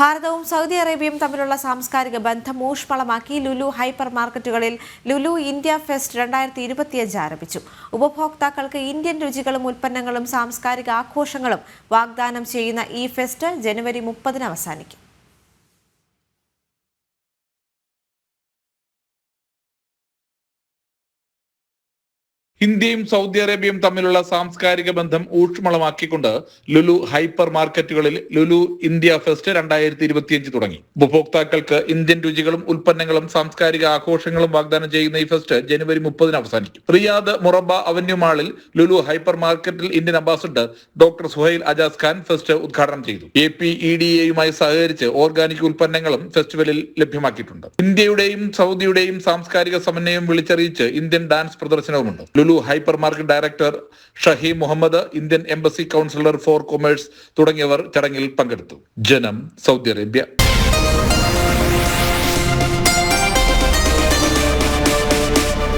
ഭാരതവും Saudi അറേബ്യയും തമ്മിലുള്ള സാംസ്കാരിക ബന്ധം ഊഷ്മളമാക്കി ലുലു ഹൈപ്പർ മാർക്കറ്റുകളിൽ ലുലു ഇന്ത്യ ഫെസ്റ്റ് രണ്ടായിരത്തി ഇരുപത്തിയഞ്ച് ആരംഭിച്ചു. ഉപഭോക്താക്കൾക്ക് ഇന്ത്യൻ രുചികളും ഉൽപ്പന്നങ്ങളും സാംസ്കാരിക ആഘോഷങ്ങളും വാഗ്ദാനം ചെയ്യുന്ന ഈ ഫെസ്റ്റ് ജനുവരി മുപ്പതിന് അവസാനിക്കും. ഇന്ത്യയും സൗദി അറേബ്യയും തമ്മിലുള്ള സാംസ്കാരിക ബന്ധം ഊഷ്മളമാക്കിക്കൊണ്ട് ലുലു ഹൈപ്പർ മാർക്കറ്റുകളിൽ ലുലു ഇന്ത്യ ഫെസ്റ്റ് രണ്ടായിരത്തി ഇരുപത്തിയഞ്ച് തുടങ്ങി. ഉപഭോക്താക്കൾക്ക് ഇന്ത്യൻ രുചികളും ഉൽപ്പന്നങ്ങളും സാംസ്കാരിക ആഘോഷങ്ങളും വാഗ്ദാനം ചെയ്യുന്ന ഈ ഫെസ്റ്റ് ജനുവരി മുപ്പതിന് അവസാനിക്കും. റിയാദ് മുറബ അവന്യൂ മാളിൽ ലുലു ഹൈപ്പർ മാർക്കറ്റിൽ Indian ambassador doctor Suhail Ajaz Khan fest ഉദ്ഘാടനം ചെയ്തു. എ പി ഇ ഡി എയുമായി സഹകരിച്ച് ഓർഗാനിക് ഉൽപ്പന്നങ്ങളും ഫെസ്റ്റിവലിൽ ലഭ്യമാക്കിയിട്ടുണ്ട്. ഇന്ത്യയുടെയും സൗദിയുടെയും സാംസ്കാരിക സമന്വയം വിളിച്ചറിയിച്ച് Indian dance പ്രദർശനവുമുണ്ട്. Lulu hyper market director Shaheem Muhammad Indian embassy counsellor for commerce തുടങ്ങിയവർ ചടങ്ങിൽ പങ്കെടുത്തു. ജനം സൗദി അറേബ്യ.